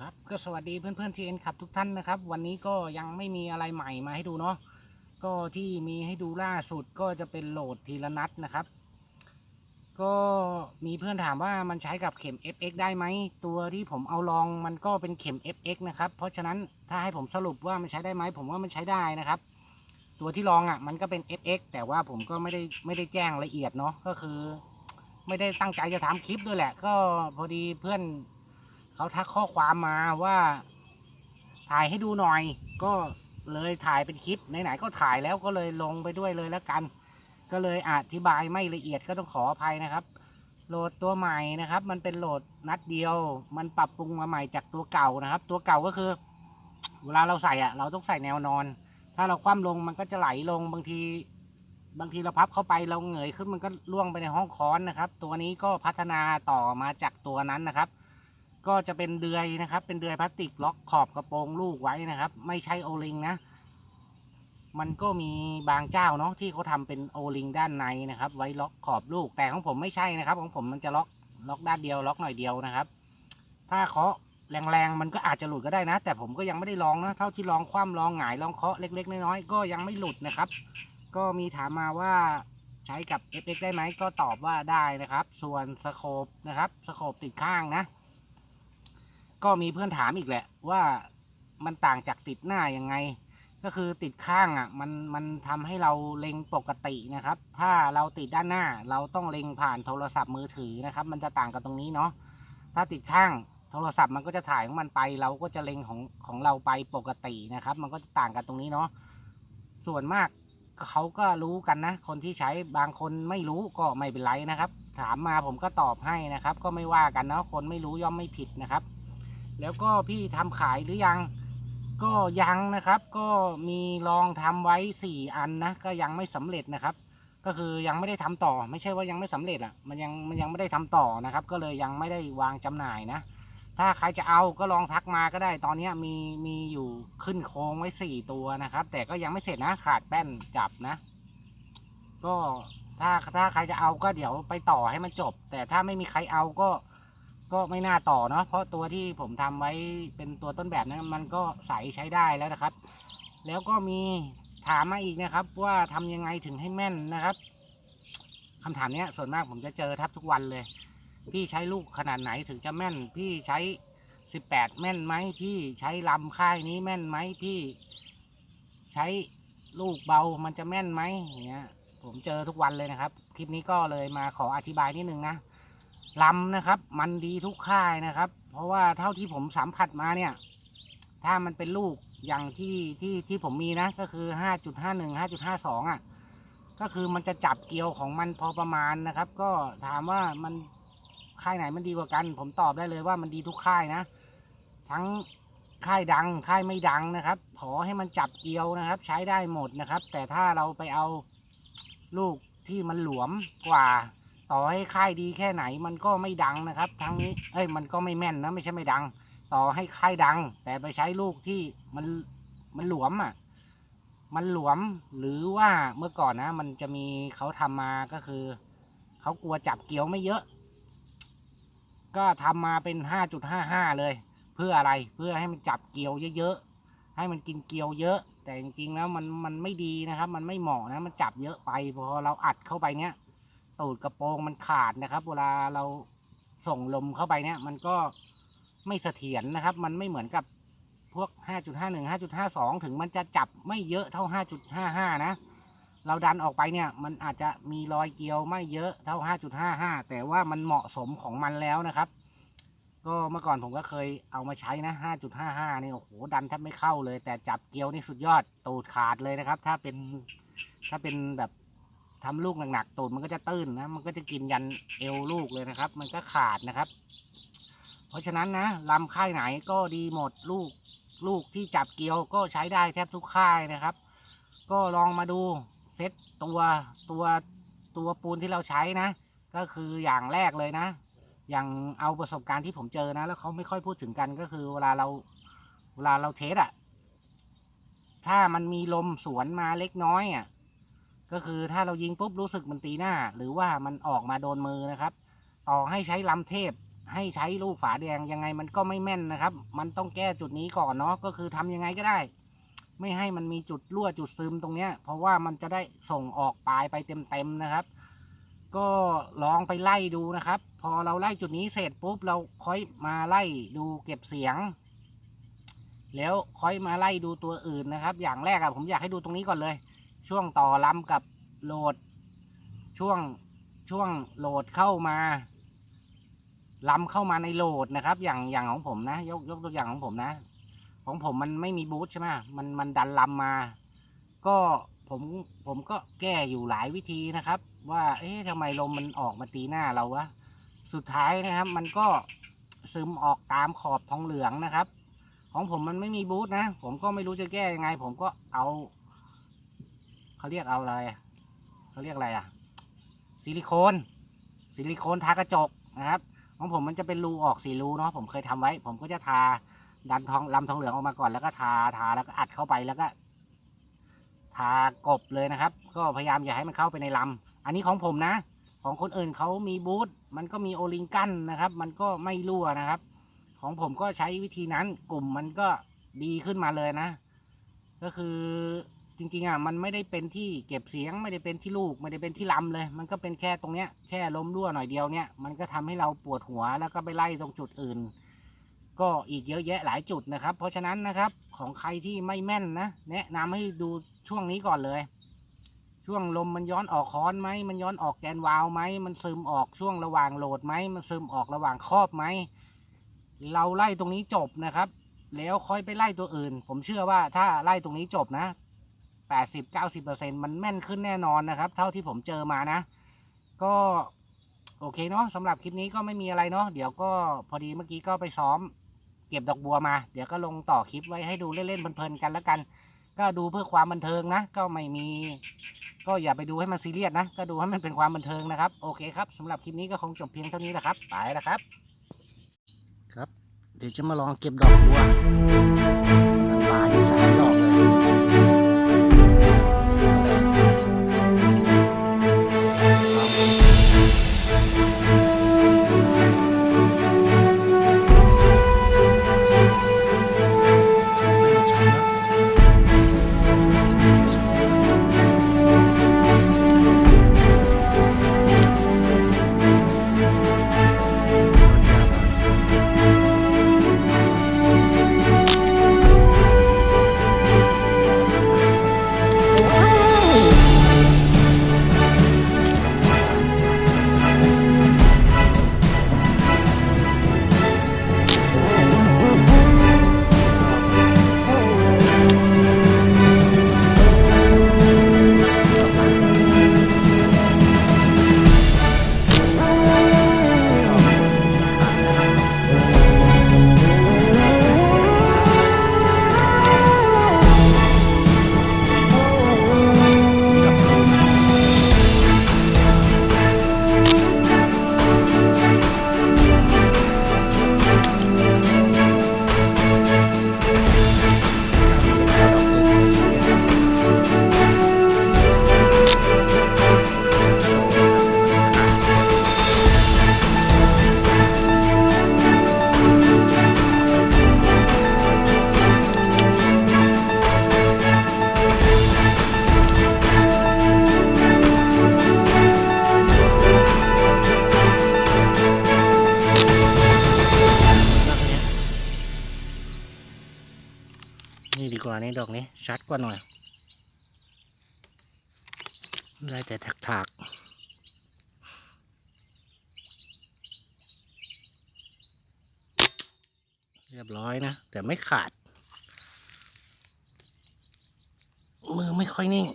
ครับก็สวัสดีเพื่อนๆทีเอ็นขับทุกท่านนะครับ วันนี้ก็ยังไม่มีอะไรใหม่มาให้ดูเนาะก็ที่มีให้ดูล่าสุดก็จะเป็นโหลดทีละนัดนะครับ ก็มีเพื่อนถามว่ามันใช้กับเข็ม FX ได้ไหมตัวที่ผมเอาลองมันก็เป็นเข็ม FX นะครับเพราะฉะนั้นถ้าให้ผมสรุปว่ามันใช้ได้ไหมผมว่ามันใช้ได้นะครับ ตัวที่ลองอะมันก็เป็น FX แต่ว่าผมก็ไม่ได้ไม่ได้แจ้งละเอียดเนาะก็คือ ไม่ได้ตั้งใจจะทำคลิปด้วยแหละ ก็พอดีเพื่อน เขาทักข้อความมาว่า ถ่ายให้ดูหน่อย ก็เลยถ่ายเป็นคลิปไหนๆก็ถ่ายแล้วก็เลยลงไปด้วยเลยแล้วกัน ก็เลยอธิบายไม่ละเอียดก็ต้องขออภัยนะครับ โหลดตัวใหม่นะครับ มันเป็นโหลดนัดเดียว มันปรับปรุงมาใหม่จากตัวเก่านะครับ ตัวเก่าก็คือ เวลาเราใส่อะเราต้องใส่แนวนอน ถ้าเราคว่ำลงมันก็จะไหลลงบางทีบางทีเราพับเข้าไปเราเหงยขึ้นมันก็ล่วงไปในห้องค้อนนะครับ ตัวนี้ก็พัฒนาต่อมาจากตัวนั้นนะครับ ก็จะเป็นเดือยนะครับ เป็นเดือยพลาสติกล็อกขอบกระโปรงลูกไว้นะครับ ไม่ใช่โอลิงนะ มันก็มีบางเจ้าเนาะที่เขาทำเป็นโอลิงด้านในนะครับ ไว้ล็อกขอบลูกแต่ของผมไม่ใช่นะครับ ของผมมันจะล็อกล็อกด้านเดียวล็อกหน่อยเดียวนะครับ ถ้าเคาะแรงๆมันก็อาจจะหลุดก็ได้นะ แต่ผมก็ยังไม่ได้ลองนะเท่าที่ลองคว่ำลองหงายลองเคาะเล็ก ๆ น้อยๆก็ยังไม่หลุดนะครับ ก็มีถามมาว่าใช้กับ FX ได้ไหมก็ตอบว่าได้นะครับ ส่วนสโคปนะครับสโคปติดข้างนะ ก็มีเพื่อนถามอีกแหละว่ามันต่างจากติดหน้ายังไง ก็คือติดข้างอะมันมันทำให้เราเล็งปกตินะครับ ถ้าเราติดด้านหน้าเราต้องเล็งผ่านโทรศัพท์มือถือนะครับ มันจะต่างกันตรงนี้เนาะถ้าติดข้างโทรศัพท์มันก็จะถ่ายของมันไปเราก็จะเล็งของของเราไปปกตินะครับ มันก็จะต่างกันตรงนี้เนาะส่วนมากเขาก็รู้กันนะ คนที่ใช้บางคนไม่รู้ก็ไม่เป็นไรนะครับ ถามมาผมก็ตอบให้นะครับ ก็ไม่ว่ากันเนาะคนไม่รู้ย่อมไม่ผิดนะครับ แล้วก็พี่ทำขายหรือยัง ก็ยังนะครับ ก็มีลองทำไว้สี่อันนะ ก็ยังไม่สำเร็จนะครับ ก็คือยังไม่ได้ทำต่อ ไม่ใช่ว่ายังไม่สำเร็จอะ มันยังมันยังไม่ได้ทำต่อนะครับ ก็เลยยังไม่ได้วางจำหน่ายนะ ถ้าใครจะเอาก็ลองทักมาก็ได้ ตอนนี้มีมีอยู่ขึ้นโค้งไว้สี่ตัวนะครับ แต่ก็ยังไม่เสร็จนะขาดแป้นจับนะ ก็ถ้าถ้าใครจะเอาก็เดี๋ยวไปต่อให้มันจบ แต่ถ้าไม่มีใครเอาก็ ก็ไม่น่าต่อเนาะเพราะตัวที่ผมทำไว้เป็นตัวต้นแบบนั้นมันก็ใสใช้ได้แล้วนะครับ แล้วก็มีถามมาอีกนะครับ ว่าทำยังไงถึงให้แม่นนะครับคำถามเนี้ยส่วนมากผมจะเจอแทบทุกวันเลย พี่ใช้ลูกขนาดไหนถึงจะแม่น พี่ใช้สิบแปดแม่นไหมพี่ใช้ลำค่ายนี้แม่นไหมพี่ ใช้ลูกเบามันจะแม่นไหมอย่างเงี้ยผมเจอทุกวันเลยนะครับ คลิปนี้ก็เลยมาขออธิบายนิดนึงนะ ลำนะครับ มันดีทุกค่ายนะครับ เพราะว่าเท่าที่ผมสัมผัสมาเนี่ย ถ้ามันเป็นลูกอย่างที่ที่ที่ผมมีนะ ก็คือห้าจุดห้าหนึ่งห้าจุดห้าสองอะ ก็คือมันจะจับเกลียวของมันพอประมาณนะครับ ก็ถามว่ามันค่ายไหนมันดีกว่ากัน ผมตอบได้เลยว่ามันดีทุกค่ายนะ ทั้งค่ายดังค่ายไม่ดังนะครับ ขอให้มันจับเกลียวนะครับ ใช้ได้หมดนะครับ แต่ถ้าเราไปเอาลูกที่มันหลวมกว่า ต่อให้ค่ายดีแค่ไหนมันก็ไม่ดังนะครับ ทั้งนี้เอ้ยมันก็ไม่แม่นนะไม่ใช่ไม่ดัง ต่อให้ค่ายดัง แต่ไปใช้ลูกที่มันมันหลวมอะมันหลวมหรือว่าเมื่อก่อนนะ มันจะมีเขาทำมาก็คือเขากลัวจับเกี่ยวไม่เยอะ ก็ทำมาเป็นห้าจุดห้าห้าเลย เพื่ออะไรเพื่อให้มันจับเกี่ยวเยอะๆให้มันกินเกี่ยวเยอะ แต่จริงๆแล้วมันมันไม่ดีนะครับ มันไม่เหมาะนะมันจับเยอะไปพอเราอัดเข้าไปเนี้ย ตูดกระโปรงมันขาดนะครับ เวลาเราส่งลมเข้าไปเนี่ย มันก็ไม่เสถียรนะครับ มันไม่เหมือนกับพวก 5.51 5.52 ถึงมันจะจับไม่เยอะเท่า 5.55 นะ เราดันออกไปเนี่ย มันอาจจะมีรอยเกลียวไม่เยอะเท่า 5.55 แต่ว่ามันเหมาะสมของมันแล้วนะครับ ก็เมื่อก่อนผมก็เคยเอามาใช้นะ 5.55 นี่โอ้โห ดันแทบไม่เข้าเลย แต่จับเกลียวนี่สุดยอดตูดขาดเลยนะครับ ถ้าเป็นถ้าเป็นแบบ ทำลูกหนักๆตูดมันก็จะตื้นนะ มันก็จะกินยันเอวลูกเลยนะครับ มันก็ขาดนะครับ เพราะฉะนั้นนะลำค่ายไหนก็ดีหมดลูกลูกที่จับเกลียวก็ใช้ได้แทบทุกค่ายนะครับ ก็ลองมาดูเซตตัวตัวตัวปูนที่เราใช้นะ ก็คืออย่างแรกเลยนะ อย่างเอาประสบการณ์ที่ผมเจอนะ แล้วเขาไม่ค่อยพูดถึงกันก็คือเวลาเราเวลาเราเทสอะถ้ามันมีลมสวนมาเล็กน้อยอะ ก็คือถ้าเรายิงปุ๊บรู้สึกมันตีหน้า หรือว่ามันออกมาโดนมือนะครับ ต่อให้ใช้ลำเทพ ให้ใช้ลูกฝาแดงยังไงมันก็ไม่แม่นนะครับ มันต้องแก้จุดนี้ก่อนเนาะก็คือทำยังไงก็ได้ ไม่ให้มันมีจุดรั่วจุดซึมตรงเนี้ย เพราะว่ามันจะได้ส่งออกปลายไปเต็มๆนะครับ ก็ลองไปไล่ดูนะครับ พอเราไล่จุดนี้เสร็จปุ๊บเราค่อยมาไล่ดูเก็บเสียงแล้วค่อยมาไล่ดูตัวอื่นนะครับ อย่างแรกอะผมอยากให้ดูตรงนี้ก่อนเลย ช่วงต่อลำกับโหลด ช่วงช่วงโหลดเข้ามาลำเข้ามาในโหลดนะครับ อย่างอย่างของผมนะ ยกยกตัวอย่างของผมนะ ของผมมันไม่มีบูทใช่ไหมมันมันดันลำมา ก็ผมผมก็แก้อยู่หลายวิธีนะครับ ว่าเอ๊ะทำไมลมมันออกมาตีหน้าเราวะสุดท้ายนะครับ มันก็ซึมออกตามขอบทองเหลืองนะครับ ของผมมันไม่มีบูทนะ ผมก็ไม่รู้จะแก้ยังไง ผมก็เอา เขาเรียกเอาอะไรเขาเรียกอะไรอะซิลิโคนซิลิโคนทากระจกนะครับของผมมันจะเป็นรูออกสี่รูเนาะผมเคยทำไว้ ผมก็จะทาดันทองลำทองเหลืองออกมาก่อนแล้วก็ทาทาแล้วก็อัดเข้าไปแล้วก็ ทากบเลยนะครับ ก็พยายามอย่าให้มันเข้าไปในลำอันนี้ของผมนะ ของคนอื่นเขามีบูทมันก็มีโอลิงกั้นนะครับ มันก็ไม่รั่วนะครับ ของผมก็ใช้วิธีนั้นกลุ่มมันก็ดีขึ้นมาเลยนะ ก็คือ จริงๆอะมันไม่ได้เป็นที่เก็บเสียงไม่ได้เป็นที่ลูกไม่ได้เป็นที่ลำเลย มันก็เป็นแค่ตรงเนี้ยแค่ล้มรั่วหน่อยเดียวเนี่ยมันก็ทำให้เราปวดหัวแล้วก็ไปไล่ตรงจุดอื่น ก็อีกเยอะแยะหลายจุดนะครับ เพราะฉะนั้นนะครับของใครที่ไม่แม่นนะแนะนำให้ดูช่วงนี้ก่อนเลย ช่วงลมมันย้อนออกค้อนไหมมันย้อนออกแกนวาล์วไหมมันซึมออกช่วงระหว่างโหลดไหมมันซึมออกระหว่างครอบไหมเราไล่ตรงนี้จบนะครับ แล้วค่อยไปไล่ตัวอื่น ผมเชื่อว่าถ้าไล่ตรงนี้จบนะ แปดสิบเก้าสิบเปอร์เซ็นมันแม่นขึ้นแน่นอนนะครับ เท่าที่ผมเจอมานะ ก็โอเคเนาะสำหรับคลิปนี้ก็ไม่มีอะไรเนาะเดี๋ยวก็พอดีเมื่อกี้ก็ไปซ้อม เก็บดอกบัวมา เดี๋ยวก็ลงต่อคลิปไว้ให้ดูเล่นๆเพลินๆกันแล้วกัน ก็ดูเพื่อความบันเทิงนะ ก็ไม่มี ก็อย่าไปดูให้มันซีเรียสนะ ก็ดูให้มันเป็นความบันเทิงนะครับ โอเคครับสำหรับคลิปนี้ก็คงจบเพียงเท่านี้แหละครับไปแล้วครับ ครับ เดี๋ยวจะมาลองเก็บดอกบัวมันบานอยู่สามดอกเลย ชัดกว่าหน่อยได้แต่ถักถักๆ เรียบร้อยนะ แต่ไม่ขาด มือไม่ค่อยนิ่ง